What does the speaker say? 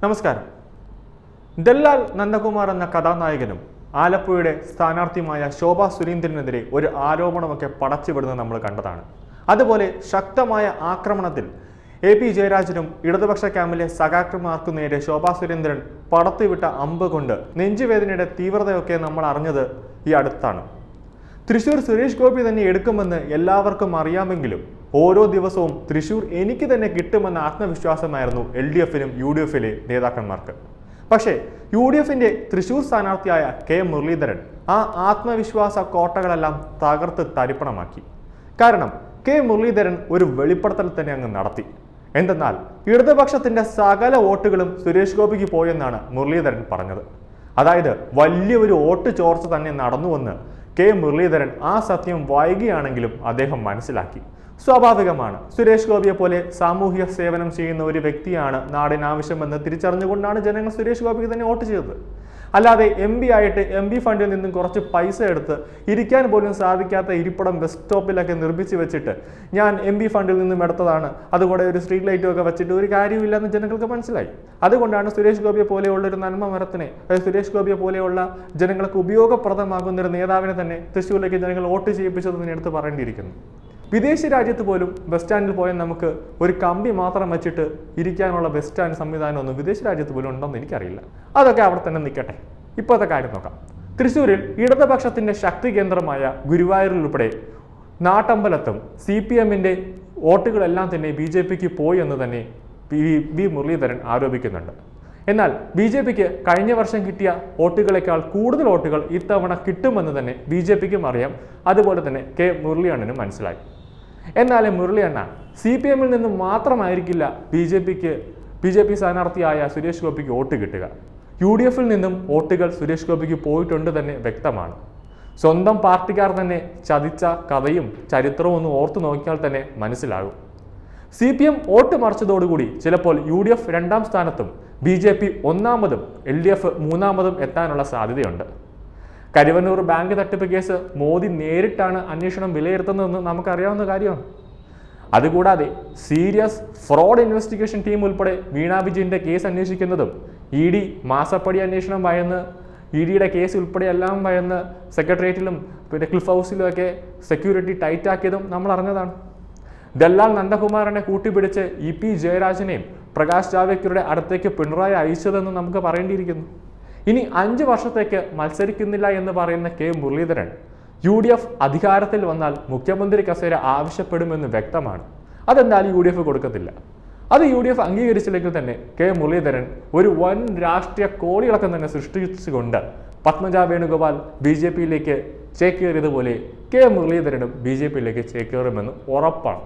നമസ്കാരം. ദല്ലാൽ നന്ദകുമാർ എന്ന കഥാനായകനും ആലപ്പുഴയുടെ സ്ഥാനാർത്ഥിയുമായ ശോഭ സുരേന്ദ്രനെതിരെ ഒരു ആരോപണമൊക്കെ പടച്ചുവിടുന്നത് നമ്മൾ കണ്ടതാണ്. അതുപോലെ ശക്തമായ ആക്രമണത്തിൽ എ പി ജയരാജനും ഇടതുപക്ഷ ക്യാമ്പിലെ സഖാക്കന്മാർക്കു നേരെ ശോഭാ സുരേന്ദ്രൻ പടത്തുവിട്ട അമ്പ് കൊണ്ട് നെഞ്ചുവേദനയുടെ തീവ്രതയൊക്കെ നമ്മൾ അറിഞ്ഞത് ഈ അടുത്താണ്. തൃശൂർ സുരേഷ് ഗോപി തന്നെ എടുക്കുമെന്ന് എല്ലാവർക്കും അറിയാമെങ്കിലും ഓരോ ദിവസവും തൃശൂർ എനിക്ക് തന്നെ കിട്ടുമെന്ന ആത്മവിശ്വാസമായിരുന്നു എൽ ഡി എഫിനും യു ഡി എഫിലെ നേതാക്കന്മാർക്ക്. പക്ഷേ യു ഡി എഫിന്റെ തൃശൂർ സ്ഥാനാർത്ഥിയായ കെ മുരളീധരൻ ആ ആത്മവിശ്വാസ കോട്ടകളെല്ലാം തകർത്ത് തരിപ്പണമാക്കി. കാരണം കെ മുരളീധരൻ ഒരു വെളിപ്പെടുത്തൽ തന്നെ അങ്ങ് നടത്തി. എന്തെന്നാൽ ഇടതുപക്ഷത്തിന്റെ സകല വോട്ടുകളും സുരേഷ് ഗോപിക്ക് പോയെന്നാണ് മുരളീധരൻ പറഞ്ഞത്. അതായത് വലിയൊരു വോട്ട് ചോർച്ച തന്നെ നടന്നുവെന്ന് കെ മുരളീധരൻ ആ സത്യം വൈകിയാണെങ്കിലും അദ്ദേഹം മനസ്സിലാക്കി. സ്വാഭാവികമാണ്. സുരേഷ് ഗോപിയെ പോലെ സാമൂഹിക സേവനം ചെയ്യുന്ന ഒരു വ്യക്തിയാണ് നാടിന് ആവശ്യമെന്ന് തിരിച്ചറിഞ്ഞുകൊണ്ടാണ് ജനങ്ങൾ സുരേഷ് ഗോപിക്ക് തന്നെ വോട്ട് ചെയ്തത്. അല്ലാതെ എം ബി ആയിട്ട് എം ബി ഫണ്ടിൽ നിന്നും കുറച്ച് പൈസ എടുത്ത് ഇരിക്കാൻ പോലും സാധിക്കാത്ത ഇരിപ്പിടം ബസ് സ്റ്റോപ്പിലൊക്കെ നിർമ്മിച്ച് വെച്ചിട്ട് ഞാൻ എം ബി ഫണ്ടിൽ നിന്നും എടുത്തതാണ്. അതുകൂടെ ഒരു സ്ട്രീറ്റ് ലൈറ്റും ഒക്കെ വെച്ചിട്ട് ഒരു കാര്യമില്ലെന്ന് ജനങ്ങൾക്ക് മനസ്സിലായി. അതുകൊണ്ടാണ് സുരേഷ് ഗോപിയെ പോലെയുള്ള ഒരു നന്മ മരത്തിനെ സുരേഷ് ഗോപിയെ പോലെയുള്ള ജനങ്ങൾക്ക് ഉപയോഗപ്രദമാകുന്ന ഒരു നേതാവിനെ തന്നെ തൃശ്ശൂരിലേക്ക് ജനങ്ങൾ വോട്ട് ചെയ്യിപ്പിച്ചതെന്ന് എടുത്ത് പറയേണ്ടിയിരിക്കുന്നു. വിദേശ രാജ്യത്ത് പോലും ബസ് സ്റ്റാൻഡിൽ പോയാൽ നമുക്ക് ഒരു കമ്പി മാത്രം വെച്ചിട്ട് ഇരിക്കാനുള്ള ബസ് സ്റ്റാൻഡ് സംവിധാനം ഒന്നും വിദേശ രാജ്യത്ത് പോലും ഉണ്ടെന്ന് എനിക്കറിയില്ല. അതൊക്കെ അവിടെ തന്നെ നിൽക്കട്ടെ. ഇപ്പോഴത്തെ കാര്യം നോക്കാം. തൃശ്ശൂരിൽ ഇടതുപക്ഷത്തിന്റെ ശക്തി കേന്ദ്രമായ ഗുരുവായൂരിൽ ഉൾപ്പെടെ നാട്ടമ്പലത്തും സി പി എമ്മിന്റെ വോട്ടുകളെല്ലാം തന്നെ ബി ജെ പിക്ക് പോയി എന്ന് തന്നെ പി ബി മുരളീധരൻ ആരോപിക്കുന്നുണ്ട്. എന്നാൽ ബി ജെ പിക്ക് കഴിഞ്ഞ വർഷം കിട്ടിയ വോട്ടുകളേക്കാൾ കൂടുതൽ വോട്ടുകൾ ഇത്തവണ കിട്ടുമെന്ന് തന്നെ ബി ജെ പിക്കും അറിയാം. അതുപോലെ തന്നെ കെ മുരളിയണ്ണനും മനസ്സിലായി. എന്നാലും മുരളിയണ്ണ സി പി എമ്മിൽ നിന്നും മാത്രമായിരിക്കില്ല ബി ജെ പിക്ക് ബി ജെ പി സ്ഥാനാർത്ഥിയായ സുരേഷ് ഗോപിക്ക് വോട്ട് കിട്ടുക. യു ഡി എഫിൽ നിന്നും വോട്ടുകൾ സുരേഷ് ഗോപിക്ക് പോയിട്ടുണ്ട് തന്നെ വ്യക്തമാണ്. സ്വന്തം പാർട്ടിക്കാർ തന്നെ ചതിച്ച കഥയും ചരിത്രവും ഒന്ന് ഓർത്തു നോക്കിയാൽ തന്നെ മനസ്സിലാകും. സി പി എം വോട്ട് മറിച്ചതോടുകൂടി ചിലപ്പോൾ യു ഡി എഫ് രണ്ടാം സ്ഥാനത്തും ബി ജെ പി ഒന്നാമതും എൽ ഡി എഫ് മൂന്നാമതും എത്താനുള്ള സാധ്യതയുണ്ട്. കരുവന്നൂർ ബാങ്ക് തട്ടിപ്പ് കേസ് മോദി നേരിട്ടാണ് അന്വേഷണം വിലയിരുത്തുന്നതെന്ന് നമുക്കറിയാവുന്ന കാര്യമാണ് അതുകൂടാതെ സീരിയസ് ഫ്രോഡ് ഇൻവെസ്റ്റിഗേഷൻ ടീം ഉൾപ്പെടെ വീണ വിജയന്റെ കേസ് അന്വേഷിക്കുന്നതും ഇ ഡി മാസപ്പടി അന്വേഷണം ഭയന്ന് ഇ ഡിയുടെ കേസ് ഉൾപ്പെടെ എല്ലാം ഭയന്ന് സെക്രട്ടേറിയറ്റിലും പിന്നെ ക്ലിഫ് ഹൗസിലും ഒക്കെ സെക്യൂരിറ്റി ടൈറ്റ് ആക്കിയതും നമ്മൾ അറിഞ്ഞതാണ് ദല്ലാൽ നന്ദകുമാറിനെ കൂട്ടിപ്പിടിച്ച് ഇ പി ജയരാജനെയും പ്രകാശ് ജാവേക്കറുടെ അടുത്തേക്ക് പിണറായി അയച്ചതെന്ന് നമുക്ക് പറയേണ്ടിയിരിക്കുന്നു. ഇനി അഞ്ച് വർഷത്തേക്ക് മത്സരിക്കുന്നില്ല എന്ന് പറയുന്ന K Muraleedharan U D F അധികാരത്തിൽ വന്നാൽ മുഖ്യമന്ത്രി കസേര ആവശ്യപ്പെടുമെന്ന് വ്യക്തമാണ്. അതെന്തായാലും യു ഡി എഫ് കൊടുക്കത്തില്ല. അത് യു ഡി എഫ് അംഗീകരിച്ചില്ലെങ്കിൽ തന്നെ കെ മുരളീധരൻ ഒരു വൻ രാഷ്ട്രീയ കോളിളക്കം തന്നെ സൃഷ്ടിച്ചുകൊണ്ട് പത്മജ വേണുഗോപാൽ ബി ജെ പിയിലേക്ക് ചേക്കേറിയതുപോലെ കെ മുരളീധരനും ബി ജെ പിയിലേക്ക് ചേക്കേറുമെന്ന് ഉറപ്പാണ്.